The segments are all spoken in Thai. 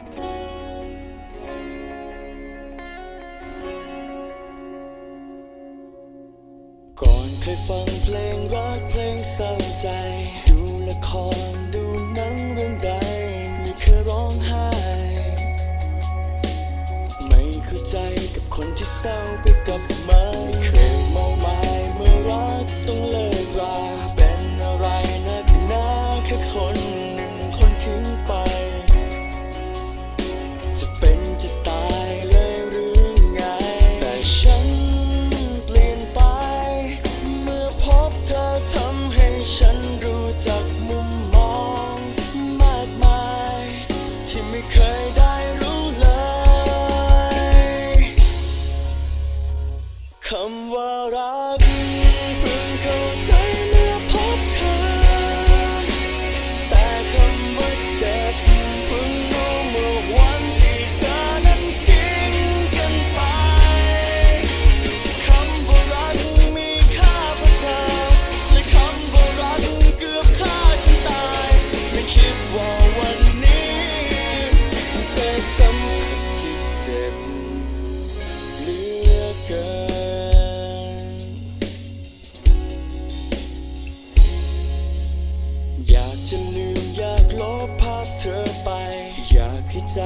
ก่อนเคยฟังเพลงรักเพลงเศร้าใจ ดูละครดูหนังเรื่องใดไม่เคยร้องไห้ ไม่เข้าใจกับคนที่เศร้าไปกับมัน ว่าวันนี้เธอสัมผัสที่เจ็บเหลือเกิน อยากจะลืมอยากลบภาพเธอไป อยากให้ใจ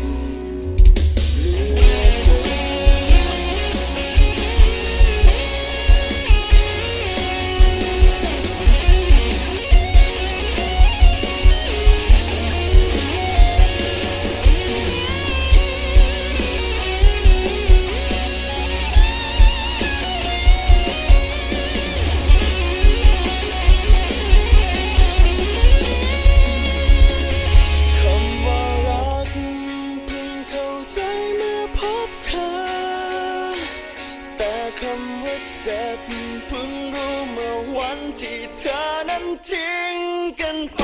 you. คำว่าเจ็บเพิ่งรู้เมื่อวันที่เธอนั้นทิ้งกันไป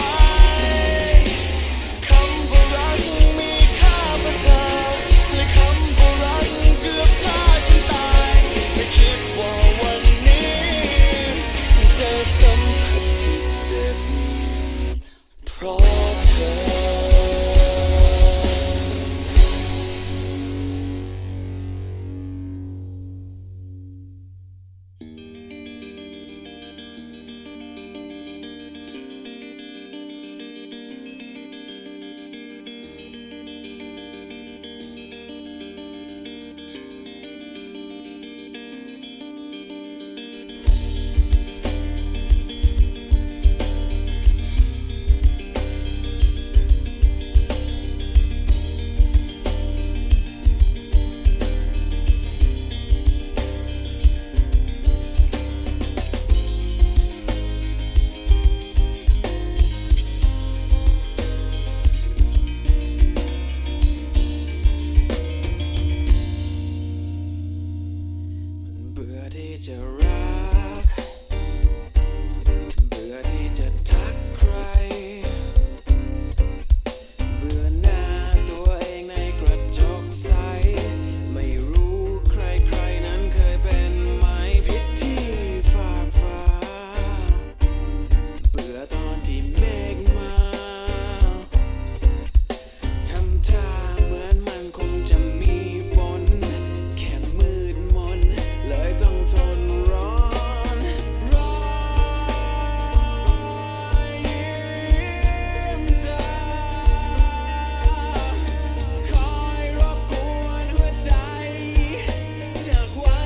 Christian who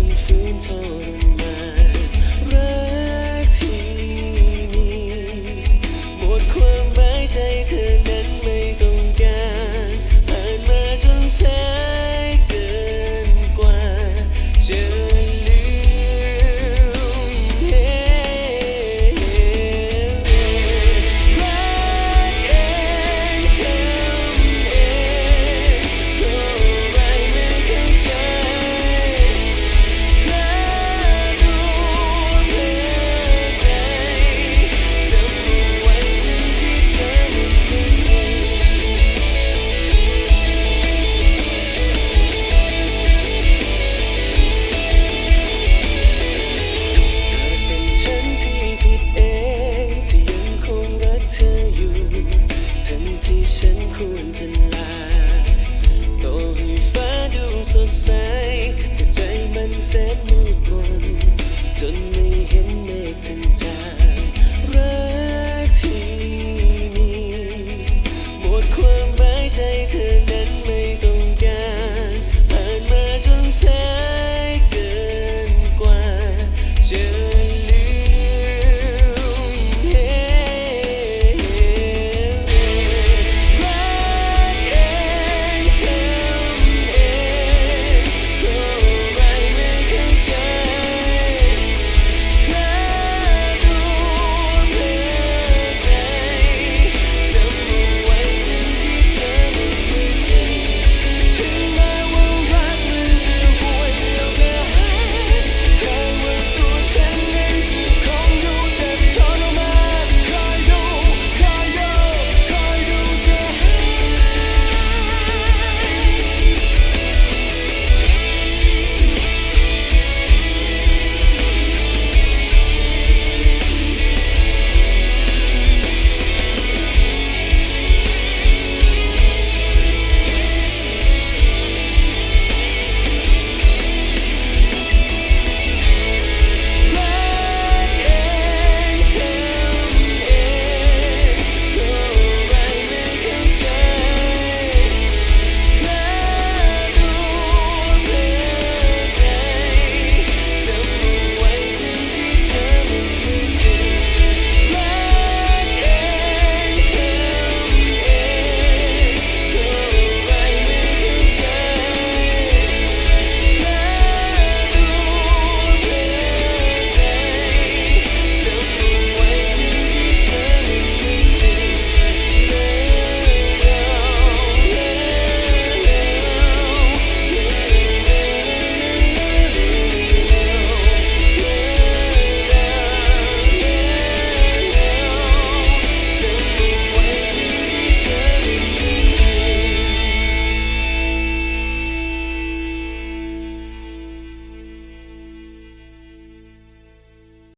only feelings holding back